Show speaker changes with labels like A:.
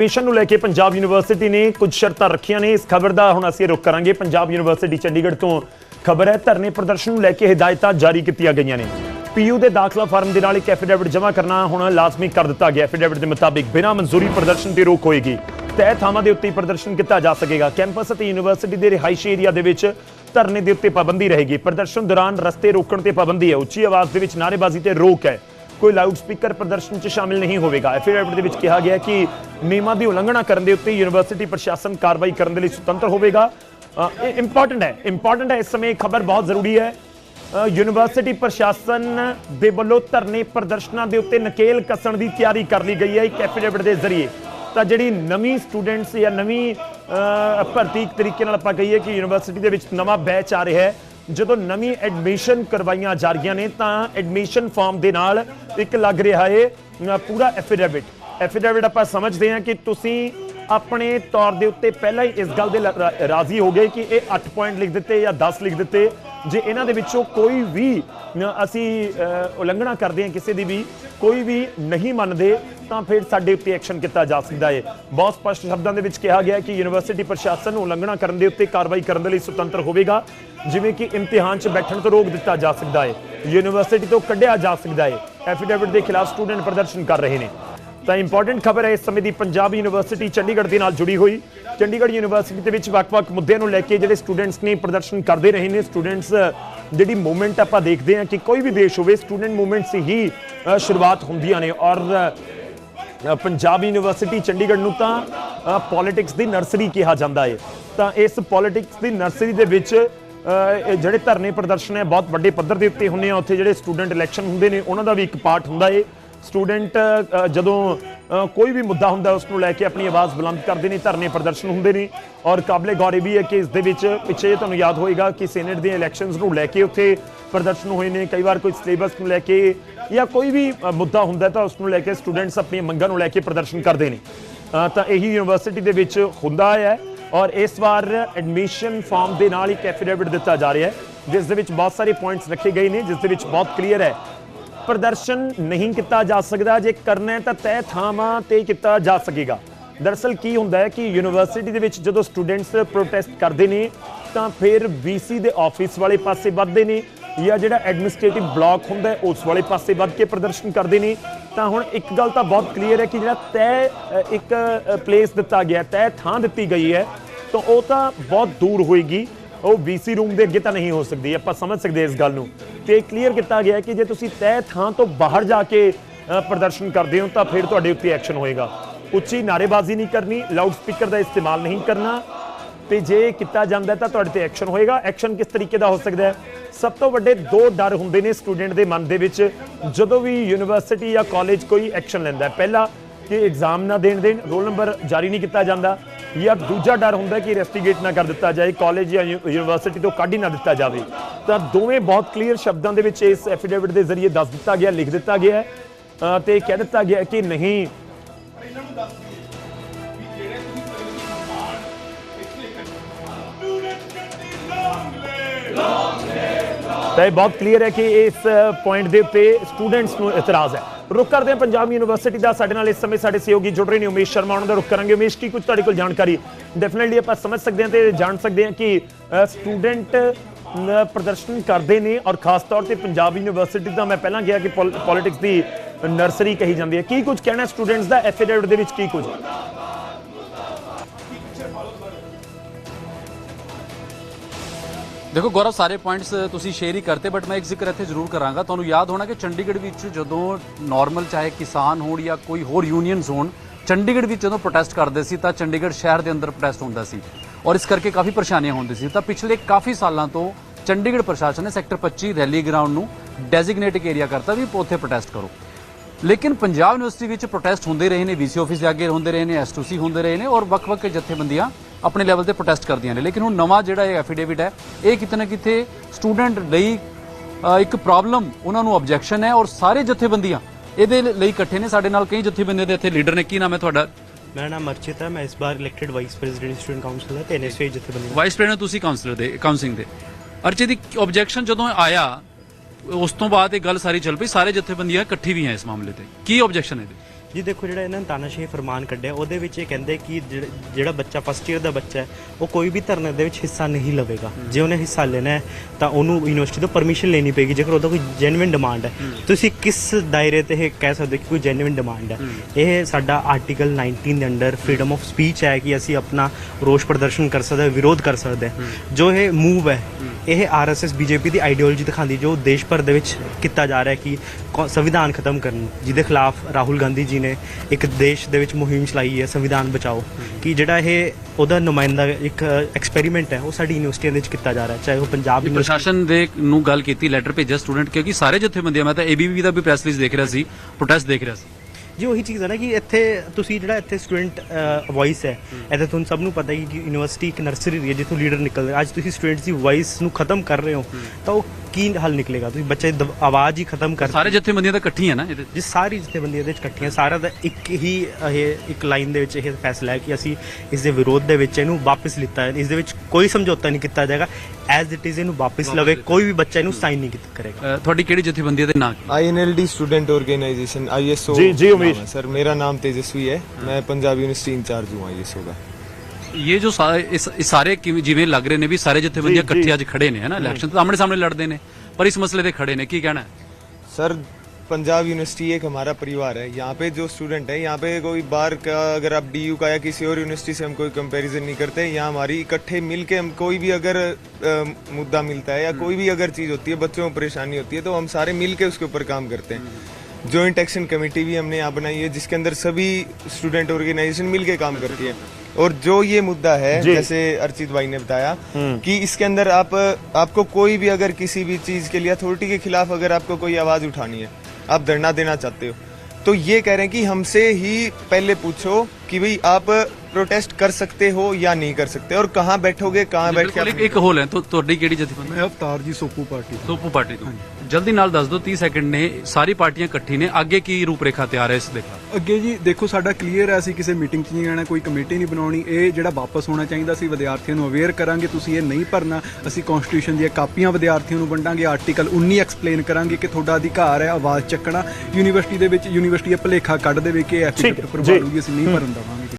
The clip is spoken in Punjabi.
A: ਐਡਮਿਸ਼ਨ ਨੂੰ ਲੈ ਕੇ ਪੰਜਾਬ ਯੂਨੀਵਰਸਿਟੀ ਨੇ ਕੁਝ ਸ਼ਰਤਾਂ ਰੱਖੀਆਂ ਨੇ। ਇਸ ਖਬਰ ਦਾ ਹੁਣ ਅਸੀਂ ਰੁਕ ਕਰਾਂਗੇ। ਪੰਜਾਬ ਯੂਨੀਵਰਸਿਟੀ ਚੰਡੀਗੜ੍ਹ ਤੋਂ ਖਬਰ ਹੈ, ਧਰਨੇ ਪ੍ਰਦਰਸ਼ਨ ਨੂੰ ਲੈ ਕੇ ਹਦਾਇਤਾਂ ਜਾਰੀ ਕੀਤੀਆਂ ਗਈਆਂ ਨੇ। ਪੀਯੂ ਦੇ ਦਾਖਲਾ ਫਾਰਮ ਦੇ ਨਾਲ ਇੱਕ ਐਫੀਡੇਵਿਟ ਜਮ੍ਹਾਂ ਕਰਨਾ ਹੁਣ ਲਾਜ਼ਮੀ ਕਰ ਦਿੱਤਾ ਗਿਆ। ਐਫੀਡੇਵਿਟ ਦੇ ਮੁਤਾਬਿਕ ਬਿਨਾਂ ਮਨਜ਼ੂਰੀ ਪ੍ਰਦਰਸ਼ਨ ਤੇ ਰੋਕ ਹੋਏਗੀ। ਤੈਅ ਥਾਵਾਂ ਦੇ ਉੱਤੇ ਪ੍ਰਦਰਸ਼ਨ ਕੀਤਾ ਜਾ ਸਕੇਗਾ। ਕੈਂਪਸ ਅਤੇ ਯੂਨੀਵਰਸਿਟੀ ਦੇ ਰਿਹਾਇਸ਼ੀ ਏਰੀਆ ਦੇ ਵਿੱਚ ਧਰਨੇ ਦੇ ਉੱਤੇ ਪਾਬੰਦੀ ਰਹੇਗੀ। ਪ੍ਰਦਰਸ਼ਨ ਦੌਰਾਨ ਰਸਤੇ ਰੋਕਣ ਤੇ ਪਾਬੰਦੀ ਹੈ। ਉੱਚੀ ਆਵਾਜ਼ ਦੇ ਵਿੱਚ ਨਾਅਰੇਬਾਜ਼ੀ ਤੇ ਰੋਕ ਹੈ। ਕੋਈ ਲਾਊਡ ਸਪੀਕਰ ਪ੍ਰਦਰਸ਼ਨ 'ਚ ਸ਼ਾਮਿਲ ਨਹੀਂ ਹੋਵੇਗਾ। ਐਫੀਡੇਵਿਟ ਦੇ ਵਿੱਚ ਕਿਹਾ ਗਿਆ ਕਿ ਨਿਯਮਾਂ ਦੀ ਉਲੰਘਣਾ ਕਰਨ ਦੇ ਉੱਤੇ ਯੂਨੀਵਰਸਿਟੀ ਪ੍ਰਸ਼ਾਸਨ ਕਾਰਵਾਈ ਕਰਨ ਦੇ ਲਈ ਸੁਤੰਤਰ ਹੋਵੇਗਾ। ਇਹ ਇੰਪੋਰਟੈਂਟ ਹੈ। ਇੰਪੋਰਟੈਂਟ ਹੈ, ਇਸ ਸਮੇਂ ਖਬਰ ਬਹੁਤ ਜ਼ਰੂਰੀ ਹੈ। ਯੂਨੀਵਰਸਿਟੀ ਪ੍ਰਸ਼ਾਸਨ ਦੇ ਵੱਲੋਂ ਧਰਨੇ ਪ੍ਰਦਰਸ਼ਨਾਂ ਦੇ ਉੱਤੇ ਨਕੇਲ ਕੱਸਣ ਦੀ ਤਿਆਰੀ ਕਰ ਲਈ ਗਈ ਹੈ ਇੱਕ ਐਫੀਡੇਵਿਟ ਦੇ ਜ਼ਰੀਏ। ਤਾਂ ਜਿਹੜੀ ਨਵੀਂ ਸਟੂਡੈਂਟਸ ਜਾਂ ਨਵੀਂ ਭਰਤੀ ਇੱਕ ਤਰੀਕੇ ਨਾਲ ਆਪਾਂ ਕਹੀਏ ਕਿ ਯੂਨੀਵਰਸਿਟੀ ਦੇ ਵਿੱਚ ਨਵਾਂ ਬੈਚ ਆ ਰਿਹਾ ਹੈ। ਜਦੋਂ ਨਵੀਂ ਐਡਮਿਸ਼ਨ ਕਰਵਾਈਆਂ ਜਾ ਰਹੀਆਂ ਨੇ, ਤਾਂ ਐਡਮਿਸ਼ਨ ਫਾਰਮ ਦੇ ਨਾਲ ਇੱਕ ਲੱਗ ਰਿਹਾ ਹੈ ਪੂਰਾ ਐਫੀਡੇਵਿਟ। ਐਫੀਡੇਵਿਟ ਆਪਾਂ ਸਮਝਦੇ ਹਾਂ ਕਿ ਤੁਸੀਂ ਆਪਣੇ ਤੌਰ ਦੇ ਉੱਤੇ ਪਹਿਲਾਂ ਹੀ ਇਸ ਗੱਲ ਦੇ ਰਾਜ਼ੀ ਹੋ ਗਏ ਕਿ ਇਹ 8 ਪੁਆਇੰਟ ਲਿਖ ਦਿੱਤੇ ਜਾਂ 10 ਲਿਖ ਦਿੱਤੇ। ਜੇ ਇਹਨਾਂ ਦੇ ਵਿੱਚੋਂ ਕੋਈ ਵੀ ਅਸੀਂ ਉਲੰਘਣਾ ਕਰਦੇ ਹਾਂ ਕਿਸੇ ਦੀ ਵੀ, ਕੋਈ ਵੀ ਨਹੀਂ ਮੰਨਦੇ, ਤਾਂ ਫਿਰ ਸਾਡੇ ਉੱਤੇ ਐਕਸ਼ਨ ਕੀਤਾ ਜਾ ਸਕਦਾ ਹੈ ਬਹੁਤ ਸਪਸ਼ਟ ਸ਼ਬਦਾਂ ਦੇ ਵਿੱਚ ਕਿਹਾ ਗਿਆ ਕਿ ਯੂਨੀਵਰਸਿਟੀ ਪ੍ਰਸ਼ਾਸਨ ਨੂੰ ਉਲੰਘਣਾ ਕਰਨ ਦੇ ਉੱਤੇ ਕਾਰਵਾਈ ਕਰਨ ਦੇ ਲਈ ਸੁਤੰਤਰ ਹੋਵੇਗਾ, ਜਿਵੇਂ ਕਿ ਇਮਤਿਹਾਨ 'ਚ ਬੈਠਣ ਤੋਂ ਰੋਕ ਦਿੱਤਾ ਜਾ ਸਕਦਾ ਹੈ ਯੂਨੀਵਰਸਿਟੀ ਤੋਂ ਕੱਢਿਆ ਜਾ ਸਕਦਾ ਹੈ ਐਫੀਡੇਵਿਟ ਦੇ ਖਿਲਾਫ ਸਟੂਡੈਂਟ ਪ੍ਰਦਰਸ਼ਨ ਕਰ ਰਹੇ ਨੇ। ਤਾਂ ਇੰਪੋਰਟੈਂਟ ਖਬਰ ਹੈ, ਇਸ ਸਮੇਂ ਦੀ ਪੰਜਾਬ ਯੂਨੀਵਰਸਿਟੀ ਚੰਡੀਗੜ੍ਹ ਦੇ ਨਾਲ ਜੁੜੀ ਹੋਈ। ਚੰਡੀਗੜ੍ਹ ਯੂਨੀਵਰਸਿਟੀ ਦੇ ਵਿੱਚ ਵੱਖ-ਵੱਖ ਮੁੱਦਿਆਂ ਨੂੰ ਲੈ ਕੇ ਜਿਹੜੇ ਸਟੂਡੈਂਟਸ ਨੇ ਪ੍ਰਦਰਸ਼ਨ ਕਰਦੇ ਰਹੇ ਨੇ ਸਟੂਡੈਂਟਸ ਜਿਹੜੀ ਮੂਵਮੈਂਟ ਆਪਾਂ ਦੇਖਦੇ ਹਾਂ ਕਿ ਕੋਈ ਵੀ ਦੇਸ਼ ਹੋਵੇ ਸਟੂਡੈਂਟ ਮੂਵਮੈਂਟਸ ਹੀ ਸ਼ੁਰੂਆਤ ਹੁੰਦੀਆਂ ਨੇ। ਔਰ ਪੰਜਾਬ ਯੂਨੀਵਰਸਿਟੀ ਚੰਡੀਗੜ੍ਹ ਨੂੰ ਤਾਂ ਪੋਲਿਟਿਕਸ ਦੀ ਨਰਸਰੀ ਕਿਹਾ ਜਾਂਦਾ ਹੈ ਤਾਂ ਇਸ ਪੋਲਿਟਿਕਸ ਦੀ ਨਰਸਰੀ ਦੇ ਵਿੱਚ ਜਿਹੜੇ ਧਰਨੇ ਪ੍ਰਦਰਸ਼ਨ ਹੈ, ਬਹੁਤ ਵੱਡੇ ਪੱਧਰ ਦੇ ਉੱਤੇ ਹੁੰਦੇ ਆ। ਉੱਥੇ ਜਿਹੜੇ ਸਟੂਡੈਂਟ ਇਲੈਕਸ਼ਨ ਹੁੰਦੇ ਨੇ, ਉਹਨਾਂ ਦਾ ਵੀ ਇੱਕ ਪਾਰਟ ਹੁੰਦਾ ਏ। ਸਟੂਡੈਂਟ ਜਦੋਂ ਕੋਈ ਵੀ ਮੁੱਦਾ ਹੁੰਦਾ, ਉਸ ਨੂੰ ਲੈ ਕੇ ਆਪਣੀ ਆਵਾਜ਼ ਬੁਲੰਦ ਕਰਦੇ ਨੇ, ਧਰਨੇ ਪ੍ਰਦਰਸ਼ਨ ਹੁੰਦੇ ਨੇ। ਔਰ ਕਾਬਲੇ ਗੌਰ ਇਹ ਵੀ ਹੈ ਕਿ ਇਸ ਦੇ ਵਿੱਚ ਪਿੱਛੇ ਤੁਹਾਨੂੰ ਯਾਦ ਹੋਏਗਾ ਕਿ ਸੈਨੇਟ ਦੀਆਂ ਇਲੈਕਸ਼ਨਸ ਨੂੰ ਲੈ ਕੇ ਉੱਥੇ ਪ੍ਰਦਰਸ਼ਨ ਹੋਏ ਨੇ। ਕਈ ਵਾਰ ਕੋਈ ਸਿਲੇਬਸ ਨੂੰ ਲੈ ਕੇ ਜਾਂ ਕੋਈ ਵੀ ਮੁੱਦਾ ਹੁੰਦਾ ਤਾਂ ਉਸ ਨੂੰ ਲੈ ਕੇ ਸਟੂਡੈਂਟਸ ਆਪਣੀਆਂ ਮੰਗਾਂ ਨੂੰ ਲੈ ਕੇ ਪ੍ਰਦਰਸ਼ਨ ਕਰਦੇ ਨੇ। ਤਾਂ ਇਹੀ ਯੂਨੀਵਰਸਿਟੀ ਦੇ ਵਿੱਚ ਹੁੰਦਾ ਹੈ। ਔਰ ਇਸ ਵਾਰ ਐਡਮਿਸ਼ਨ ਫਾਰਮ ਦੇ ਨਾਲ ਇੱਕ ਐਫੀਡੇਵਿਟ ਦਿੱਤਾ ਜਾ ਰਿਹਾ ਹੈ, ਜਿਸ ਦੇ ਵਿੱਚ ਬਹੁਤ ਸਾਰੇ ਪੁਆਇੰਟਸ ਰੱਖੇ ਗਏ ਨੇ, ਜਿਸ ਦੇ ਵਿੱਚ ਬਹੁਤ ਕਲੀਅਰ ਹੈ ਪ੍ਰਦਰਸ਼ਨ ਨਹੀਂ ਕੀਤਾ ਜਾ ਸਕਦਾ। ਜੇ ਕਰਨਾ ਤਾਂ ਤੈਅ ਥਾਵਾਂ ਤੇ ਕੀਤਾ ਜਾ ਸਕੇਗਾ। ਦਰਅਸਲ ਕੀ ਹੁੰਦਾ ਹੈ ਕਿ ਯੂਨੀਵਰਸਿਟੀ ਦੇ ਵਿੱਚ ਜਦੋਂ ਸਟੂਡੈਂਟਸ ਪ੍ਰੋਟੈਸਟ ਕਰਦੇ ਨੇ, ਤਾਂ ਫਿਰ ਵੀਸੀ ਦੇ ਆਫਿਸ ਵਾਲੇ ਪਾਸੇ ਵੱਧਦੇ ਨੇ ਜਾਂ ਜਿਹੜਾ ਐਡਮਿਨਿਸਟ੍ਰੇਟਿਵ ਬਲਾਕ ਹੁੰਦਾ ਉਸ ਵਾਲੇ ਪਾਸੇ ਵੱਧ ਕੇ ਪ੍ਰਦਰਸ਼ਨ ਕਰਦੇ ਨੇ। ਤਾਂ ਹੁਣ ਇੱਕ ਗੱਲ ਤਾਂ ਬਹੁਤ ਕਲੀਅਰ ਹੈ ਕਿ ਜਿਹੜਾ ਤੈਅ ਇੱਕ ਪਲੇਸ ਦਿੱਤਾ ਗਿਆ ਤੈਅ ਥਾਂ ਦਿੱਤੀ ਗਈ ਹੈ, ਤਾਂ ਉਹ ਤਾਂ ਬਹੁਤ ਦੂਰ ਹੋਏਗੀ। ਉਹ ਵੀਸੀ ਰੂਮ ਦੇ ਅੱਗੇ ਤਾਂ ਨਹੀਂ ਹੋ ਸਕਦੀ, ਆਪਾਂ ਸਮਝ ਸਕਦੇ ਇਸ ਗੱਲ ਨੂੰ। ਤੇ ਕਲੀਅਰ ਕੀਤਾ ਗਿਆ ਕਿ ਜੇ ਤੁਸੀਂ ਤੈਅ ਥਾਂ ਤੋਂ ਬਾਹਰ ਜਾ ਕੇ ਪ੍ਰਦਰਸ਼ਨ ਕਰਦੇ ਹੋ, ਤਾਂ ਫਿਰ ਤੁਹਾਡੇ ਉੱਤੇ ਐਕਸ਼ਨ ਹੋਏਗਾ। ਉੱਚੀ ਨਾਰੇਬਾਜ਼ੀ ਨਹੀਂ ਕਰਨੀ ਲਾਊਡ ਸਪੀਕਰ ਦਾ ਇਸਤੇਮਾਲ ਨਹੀਂ ਕਰਨਾ। ਤੇ ਜੇ ਕੀਤਾ ਜਾਂਦਾ ਤਾਂ ਤੁਹਾਡੇ ਤੇ ਐਕਸ਼ਨ ਹੋਏਗਾ। ਐਕਸ਼ਨ ਕਿਸ ਤਰੀਕੇ ਦਾ ਹੋ ਸਕਦਾ ਹੈ? ਸਭ ਤੋਂ ਵੱਡੇ ਦੋ ਡਰ ਹੁੰਦੇ ਨੇ ਸਟੂਡੈਂਟ ਦੇ ਮਨ ਦੇ ਵਿੱਚ। ਜਦੋਂ ਵੀ ਯੂਨੀਵਰਸਿਟੀ ਜਾਂ ਕਾਲਜ ਕੋਈ ਐਕਸ਼ਨ ਲੈਂਦਾ ਹੈ, ਪਹਿਲਾ ਕਿ ਐਗਜ਼ਾਮ ਨਾ ਦੇਣ ਦੇਣ ਰੋਲ ਨੰਬਰ ਜਾਰੀ ਨਹੀਂ ਕੀਤਾ ਜਾਂਦਾ। ਜਾਂ ਦੂਜਾ ਡਰ ਹੁੰਦਾ ਕਿ ਇਨਵੈਸਟੀਗੇਟ ਨਾ ਕਰ ਦਿੱਤਾ ਜਾਏ ਕਾਲਜ ਜਾਂ ਯੂ- ਯੂਨੀਵਰਸਿਟੀ ਤੋਂ ਕੱਢ ਹੀ ਨਾ ਦਿੱਤਾ ਜਾਵੇ। ਤਾਂ ਦੋਵੇਂ ਬਹੁਤ ਕਲੀਅਰ ਸ਼ਬਦਾਂ ਦੇ ਵਿੱਚ ਇਸ ਐਫੀਡੇਵਿਟ ਦੇ ਜ਼ਰੀਏ ਦੱਸ ਦਿੱਤਾ ਗਿਆ, ਲਿਖ ਦਿੱਤਾ ਗਿਆ ਹੈ। ਤੇ ਕਹਿ ਦਿੱਤਾ ਗਿਆ ਕਿ ਨਹੀਂ। ਤਾਂ ਇਹ ਬਹੁਤ ਕਲੀਅਰ ਹੈ ਕਿ ਇਸ ਪੁਆਇੰਟ ਦੇ ਉੱਤੇ ਸਟੂਡੈਂਟਸ ਨੂੰ ਇਤਰਾਜ਼ ਹੈ। ਰੁਕ ਕਰਦੇ ਹਾਂ। ਪੰਜਾਬ ਯੂਨੀਵਰਸਿਟੀ ਦਾ ਸਾਡੇ ਨਾਲ ਇਸ ਸਮੇਂ ਸਾਡੇ ਸਹਿਯੋਗੀ ਜੁੜ ਰਹੇ ਨੇ ਉਮੇਸ਼ ਸ਼ਰਮਾ, ਉਹਨਾਂ ਦਾ ਰੁਕ ਕਰਾਂਗੇ। ਉਮੇਸ਼, ਕੀ ਕੁਝ ਤੁਹਾਡੇ ਕੋਲ ਜਾਣਕਾਰੀ? ਡੈਫੀਨਿਟਲੀ ਆਪਾਂ ਸਮਝ ਸਕਦੇ ਹਾਂ ਤੇ ਜਾਣ ਸਕਦੇ ਹਾਂ ਕਿ ਸਟੂਡੈਂਟ ਪ੍ਰਦਰਸ਼ਨ ਕਰਦੇ ਨੇ ਔਰ ਖਾਸ ਤੌਰ ਤੇ ਪੰਜਾਬ ਯੂਨੀਵਰਸਿਟੀ ਦਾ ਮੈਂ ਪਹਿਲਾਂ ਗਿਆ ਕਿ ਪੋਲਿਟਿਕਸ ਦੀ ਨਰਸਰੀ ਕਹੀ ਜਾਂਦੀ ਹੈ। ਕੀ ਕੁਝ ਕਹਿਣਾ ਸਟੂਡੈਂਟਸ ਦਾ? ਐਫੀਡੇਵਿਟ ਦੇ ਵਿੱਚ ਕੀ ਕੁਝ
B: ਦੇਖੋ ਗੌਰਵ, ਸਾਰੇ ਪੁਆਇੰਟਸ ਤੁਸੀਂ ਸ਼ੇਅਰ ਹੀ ਕਰਤੇ ਬਟ ਮੈਂ ਇੱਕ ਜ਼ਿਕਰ ਇੱਥੇ ਜ਼ਰੂਰ ਕਰਾਂਗਾ। ਤੁਹਾਨੂੰ ਯਾਦ ਹੋਣਾ ਕਿ ਚੰਡੀਗੜ੍ਹ ਵਿੱਚ ਜਦੋਂ ਨਾਰਮਲ ਚਾਹੇ ਕਿਸਾਨ ਹੋਣ ਜਾਂ ਕੋਈ ਹੋਰ ਯੂਨੀਅਨਸ ਹੋਣ, ਚੰਡੀਗੜ੍ਹ ਵਿੱਚ ਜਦੋਂ ਪ੍ਰੋਟੈਸਟ ਕਰਦੇ ਸੀ, ਤਾਂ ਚੰਡੀਗੜ੍ਹ ਸ਼ਹਿਰ ਦੇ ਅੰਦਰ ਪ੍ਰੋਟੈਸਟ ਹੁੰਦਾ ਸੀ। ਔਰ ਇਸ ਕਰਕੇ ਕਾਫੀ ਪਰੇਸ਼ਾਨੀਆਂ ਹੁੰਦੀ ਸੀ। ਤਾਂ ਪਿਛਲੇ ਕਾਫੀ ਸਾਲਾਂ ਤੋਂ ਚੰਡੀਗੜ੍ਹ ਪ੍ਰਸ਼ਾਸਨ ਨੇ ਸੈਕਟਰ 25 ਰੈਲੀ ਗਰਾਊਂਡ ਨੂੰ ਡੈਜ਼ਿਗਨੇਟ ਏਰੀਆ ਕਰਤਾ ਵੀ ਉੱਥੇ ਪ੍ਰੋਟੈਸਟ ਕਰੋ। ਲੇਕਿਨ ਪੰਜਾਬ ਯੂਨੀਵਰਸਿਟੀ ਵਿੱਚ ਪ੍ਰੋਟੈਸਟ ਹੁੰਦੇ ਰਹੇ ਨੇ ਵੀਸੀ ਆਫਿਸ ਦੇ ਅੱਗੇ ਹੁੰਦੇ ਰਹੇ ਨੇ ਐਸਟੂਸੀ ਹੁੰਦੇ ਰਹੇ ਨੇ ਔਰ ਵੱਖ-ਵੱਖ ਜਥੇਬੰਦੀਆਂ ਆਪਣੇ ਲੈਵਲ ਤੇ ਪ੍ਰੋਟੈਸਟ ਕਰਦੀਆਂ ਨੇ। ਲੇਕਿਨ ਹੁਣ ਨਵਾਂ ਜਿਹੜਾ ਇਹ ਐਫੀਡੇਵਿਟ ਹੈ ਇਹ ਕਿਤੇ ਨਾ ਕਿਤੇ ਸਟੂਡੈਂਟ ਲਈ ਇੱਕ ਪ੍ਰੋਬਲਮ ਉਹਨਾਂ ਨੂੰ ਆਬਜੈਕਸ਼ਨ ਹੈ ਔਰ ਸਾਰੇ ਜਥੇਬੰਦੀਆਂ ਇਹਦੇ ਲਈ ਇਕੱਠੇ ਨੇ। ਸਾਡੇ ਨਾਲ ਕਈ ਜਥੇਬੰਦੀਆਂ ਦੇ ਇੱਥੇ ਲੀਡਰ ਨੇ। ਕੀ ਨਾਮ ਹੈ ਤੁਹਾਡਾ?
C: ਮੇਰਾ ਨਾਮ ਅਰਚਿਤ ਹੈ। ਮੈਂ ਇਸ ਵਾਰ elected vice president student council ਹੈ ਤੇ ਐਨਐਸਏ ਜਥੇਬੰਦੀ
B: ਵਾਈਸ ਪ੍ਰੈਜ਼ੀਡੈਂਟ ਤੁਸੀਂ ਕਾਉਂਸਲਰ ਦੇ ਕਾਉਂਸਲਿੰਗ ਦੇ। ਅਰਚੇ ਦੀ ਆਬਜੈਕਸ਼ਨ ਜਦੋਂ ਆਇਆ ਉਸ ਤੋਂ ਬਾਅਦ ਇਹ ਗੱਲ ਸਾਰੀ ਚੱਲ ਪਈ। ਸਾਰੇ ਜਥੇਬੰਦੀਆਂ ਇਕੱਠੀ ਵੀ ਹੈ ਇਸ ਮਾਮਲੇ ਤੇ। ਕੀ ਆਬਜੈਕਸ਼ਨ ਹੈ ਇਹਦੇ?
C: ਜੀ ਦੇਖੋ ਜਿਹੜਾ ਇਹਨਾਂ ਨੇ ਤਾਨਾਸ਼ਾਹੀ ਫਰਮਾਨ ਕੱਢਿਆ ਉਹਦੇ ਵਿੱਚ ਇਹ ਕਹਿੰਦੇ ਕਿ ਜਿਹੜਾ- ਬੱਚਾ ਫਸਟ ਈਅਰ ਦਾ ਬੱਚਾ ਹੈ ਉਹ ਕੋਈ ਵੀ ਧਰਨੇ ਦੇ ਵਿੱਚ ਹਿੱਸਾ ਨਹੀਂ ਲਵੇਗਾ। ਜੇ ਉਹਨੇ ਹਿੱਸਾ ਲੈਣਾ ਹੈ ਤਾਂ ਉਹਨੂੰ ਯੂਨੀਵਰਸਿਟੀ ਤੋਂ ਪਰਮਿਸ਼ਨ ਲੈਣੀ ਪਏਗੀ ਜੇਕਰ ਉਹਦਾ ਕੋਈ ਜੈਨੂਇਨ ਡਿਮਾਂਡ ਹੈ। ਤੁਸੀਂ ਕਿਸ ਦਾਇਰੇ ਤੇ ਇਹ ਕਹਿ ਸਕਦੇ ਹੋ ਕਿ ਕੋਈ ਜੈਨੂਇਨ ਡਿਮਾਂਡ ਹੈ? ਇਹ ਸਾਡਾ ਆਰਟੀਕਲ 19 ਦੇ ਅੰਡਰ ਫਰੀडम ਆਫ ਸਪੀਚ ਹੈ ਕਿ ਅਸੀਂ ਆਪਣਾ ਰੋਸ ਪ੍ਰਦਰਸ਼ਨ ਕਰ ਸਕਦੇ ਹਾਂ ਵਿਰੋਧ ਕਰ ਸਕਦੇ ਹਾਂ। ਜੋ ਇਹ ਮੂਵ ਹੈ ਇਹ ਆਰਐਸਐਸ ਬੀਜੇਪੀ ਦੀ ਆਈਡੀਓਲੋਜੀ ਦਿਖਾਉਂਦੀ ਜੋ ਦੇਸ਼ ਭਰ ਦੇ ਵਿੱਚ ਕੀਤਾ ਜਾ ਰਿਹਾ ਕਿ ਕੌ- ਸੰਵਿਧਾਨ ਖਤਮ ਕਰਨ ਜਿਹਦੇ ਖਿਲਾਫ ਰਾਹੁਲ ਗਾਂਧੀ ਜੀ ਨੇ ਇੱਕ ਦੇਸ਼ ਦੇ ਵਿੱਚ ਮੁਹਿੰਮ ਚਲਾਈ ਹੈ ਸੰਵਿਧਾਨ ਬਚਾਓ। ਕਿ ਜਿਹੜਾ ਇਹ ਉਹਦਾ ਨੁਮਾਇੰਦਾ ਇੱਕ ਐਕਸਪੈਰੀਮੈਂਟ ਹੈ ਉਹ ਸਾਡੀ ਯੂਨੀਵਰਸਿਟੀਆਂ ਦੇ ਵਿੱਚ ਕੀਤਾ ਜਾ ਰਿਹਾ ਚਾਹੇ ਉਹ ਪੰਜਾਬ ਯੂਨੀਵਰਸਿਟੀ
B: ਪ੍ਰਸ਼ਾਸਨ ਦੇ ਨੂੰ ਗੱਲ ਕੀਤੀ ਲੈਟਰ ਭੇਜਿਆ ਸਟੂਡੈਂਟ ਕਿਉਂਕਿ ਸਾਰੇ ਜਥੇਬੰਦੀਆਂ ਮੈਂ ਤਾਂ ਏਬੀਵੀ ਦਾ ਵੀ ਪ੍ਰੈਸ ਰਿਲੀਜ਼ ਦੇਖ ਰਿਹਾ ਸੀ ਪ੍ਰੋਟੈਸਟ ਦੇਖ ਰਿਹਾ ਸੀ।
C: ਜੀ ਉਹੀ ਚੀਜ਼ ਹੈ ਨਾ ਕਿ ਇੱਥੇ ਤੁਸੀਂ ਜਿਹੜਾ ਇੱਥੇ ਸਟੂਡੈਂਟ ਵੌਇਸ ਹੈ ਇੱਥੇ ਤੁਹਾਨੂੰ ਸਭ ਨੂੰ ਪਤਾ ਹੈ ਕਿ ਯੂਨੀਵਰਸਿਟੀ ਇੱਕ ਨਰਸਰੀ ਹੈ ਜਿੱਥੋਂ ਲੀਡਰ ਨਿਕਲਦੇ ਅੱਜ ਤੁਸੀਂ ਸਟੂਡੈਂਟਸ ਦੀ ਵੌਇਸ ਨੂੰ ਖਤਮ ਕਰ ਰਹੇ ਹੋ ਤਾਂ ਉਹ ਕੀ ਹੱਲ ਨਿਕਲੇਗਾ? ਤੁਸੀਂ ਬੱਚੇ ਆਵਾਜ਼ ਹੀ ਖਤਮ ਕਰ
B: ਸਾਰੇ ਜਥੇਬੰਦੀਆਂ ਤਾਂ ਇਕੱਠੀਆਂ ਨਾ ਇਹਦੇ
C: ਜੀ ਸਾਰੀ ਜਥੇਬੰਦੀਆਂ ਦੇ ਵਿੱਚ ਇਕੱਠੀਆਂ। ਸਾਰਾ ਦਾ ਇੱਕ ਹੀ ਇਹ ਇੱਕ ਲਾਈਨ ਦੇ ਵਿੱਚ ਇਹ ਫੈਸਲਾ ਹੈ ਕਿ ਅਸੀਂ ਇਸ ਦੇ ਵਿਰੋਧ ਦੇ ਵਿੱਚ ਇਹਨੂੰ ਵਾਪਸ ਲਿੱਤਾ ਇਸ ਦੇ ਵਿੱਚ ਕੋਈ ਸਮਝੌਤਾ ਨਹੀਂ ਕੀਤਾ ਜਾਏਗਾ। ਐਜ਼ ਇਟ ਇਜ਼ ਇਹਨੂੰ ਵਾਪਸ ਲਵੇ। ਕੋਈ ਵੀ ਬੱਚਾ ਇਹਨੂੰ ਸਾਈਨ ਨਹੀਂ ਕਰੇਗਾ।
B: ਤੁਹਾਡੀ ਕਿਹੜੀ ਜਥੇਬੰਦੀ ਦੇ ਨਾਂ
D: ਆਈਐਨਐਲਡੀ ਸਟੂਡੈਂਟ ਆਰਗੇਨਾਈਜੇਸ਼ਨ
A: ਆਈਐਸਓ ਜੀ ਜੀ
D: ਉਮੇਸ਼ ਸਰ। ਮੇਰਾ ਨਾਮ ਤੇਜਸਵੀ ਹੈ। ਮੈਂ ਪੰਜਾਬ ਯੂਨੀਵਰਸਿਟੀ ਇੰਚਾਰਜ ਹਾਂ ਆਈਐਸਓ ਦਾ।
B: ਇਹ ਜੋ ਸਾਰੇ ਇਸ ਇਹ ਸਾਰੇ ਕਿਵੇਂ- ਜਿਵੇਂ ਲੱਗ ਰਹੇ ਨੇ ਵੀ ਸਾਰੇ ਜਥੇਬੰਦੀਆਂ
A: ਜੀ, ਜੀ।
B: ਇਕੱਠੇ ਅੱਜ ਖੜੇ ਨੇ ਹੈ ਨਾ ਇਲੈਕਸ਼ਨ ਤੋਂ ਆਮਣੇ ਸਾਹਮਣੇ ਲੜਦੇ ਨੇ ਪਰ ਇਸ ਮਸਲੇ ਤੇ ਖੜੇ ਨੇ ਕੀ ਕਹਿਣਾ ਹੈ
D: सर पंजाब यूनिवर्सिटी एक हमारा परिवार है यहाँ पे जो स्टूडेंट है यहाँ पे कोई बार का अगर आप डी का या किसी और यूनिवर्सिटी से हम कोई कंपैरिजन नहीं करते यहाँ हमारी इकट्ठे मिल के हम कोई भी अगर अ, मुद्दा मिलता है या कोई भी अगर चीज़ होती है बच्चों को परेशानी होती है तो हम सारे मिल के उसके ऊपर काम करते हैं जॉइंट एक्शन कमेटी भी हमने यहाँ बनाई है जिसके अंदर सभी स्टूडेंट ऑर्गेनाइजेशन मिल के काम करती है और जो ये मुद्दा है
A: जी।
D: जैसे अर्चित भाई ने बताया कि इसके अंदर आप आपको कोई भी अगर किसी भी चीज के लिए अथॉरिटी के खिलाफ अगर आपको कोई आवाज उठानी है आप धरना देना चाहते हो तो ये कह रहे हैं कि हमसे ही पहले पूछो कि भाई आप प्रोटेस्ट कर सकते हो या नहीं कर सकते और कहाँ बैठोगे कहाँ बैठ के
B: ਬਿਲਕੁਲ ਇੱਕ-
D: आप-
B: ਇੱਕ ਹੋਲ ਹੈ ਤੁ- ਤੁਹਾਡੀ ਕਿਹੜੀ ਜਥੇਬੰਦੀ
E: ਮੈਂ ਅਵਤਾਰ ਜੀ ਸੋਪੂ ਪਾਰਟੀ ਤੋਂ।
B: ਸੋਪੂ ਪਾਰਟੀ ਤੋਂ ਜਲਦੀ ਨਾਲ ਦੱਸ ਦਿਓ 30 ਸੈਕਿੰਡ ਨੇ ਸਾਰੀ ਪਾਰਟੀਆਂ ਇਕੱਠੀ ਨੇ ਅੱਗੇ ਕੀ ਰੂਪਰੇਖਾ ਤਿਆਰ ਹੈ ਇਸ ਦੇ ਖਿਲਾਫ
E: ਅੱਗੇ ਜੀ ਦੇਖੋ ਸਾਡਾ ਕਲੀਅਰ ਹੈ ਅਸੀਂ ਕਿਸੇ ਮੀਟਿੰਗ 'ਚ ਨਹੀਂ ਜਾਣਾ ਕੋਈ ਕਮੇਟੀ ਨਹੀਂ ਬਣਾਉਣੀ ਇਹ ਜਿਹੜਾ ਵਾਪਸ ਹੋਣਾ ਚਾਹੀਦਾ ਸੀ ਵਿਦਿਆਰਥੀਆਂ ਨੂੰ ਅਵੇਅਰ ਕਰਾਂਗੇ ਤੁਸੀਂ ਇਹ ਨਹੀਂ ਭਰਨਾ ਅਸੀਂ ਕਨਸਟੀਟਿਊਸ਼ਨ ਦੀਆਂ ਕਾਪੀਆਂ ਵਿਦਿਆਰਥੀਆਂ ਨੂੰ ਵੰਡਾਂਗੇ ਆਰਟੀਕਲ 19 ਐਕਸਪਲੇਨ ਕਰਾਂਗੇ ਕਿ ਤੁਹਾਡਾ ਅਧਿਕਾਰ ਹੈ ਆਵਾਜ਼ ਚੱਕਣਾ ਯੂਨੀਵਰਸਿਟੀ ਦੇ ਵਿੱਚ ਯੂਨੀਵਰਸਿਟੀ ਇਹ ਭੁਲੇਖਾ ਕੱਢ ਦੇਵੇ ਕਿ
A: ਠੀਕ ਹੈ,
E: ਐਫੀਡੇਵਿਟ
A: ਜੀ।
E: ਪ੍ਰਭਾਵੀ ਅਸੀਂ ਨਹੀਂ ਭਰਨ ਦੇਵਾਂਗੇ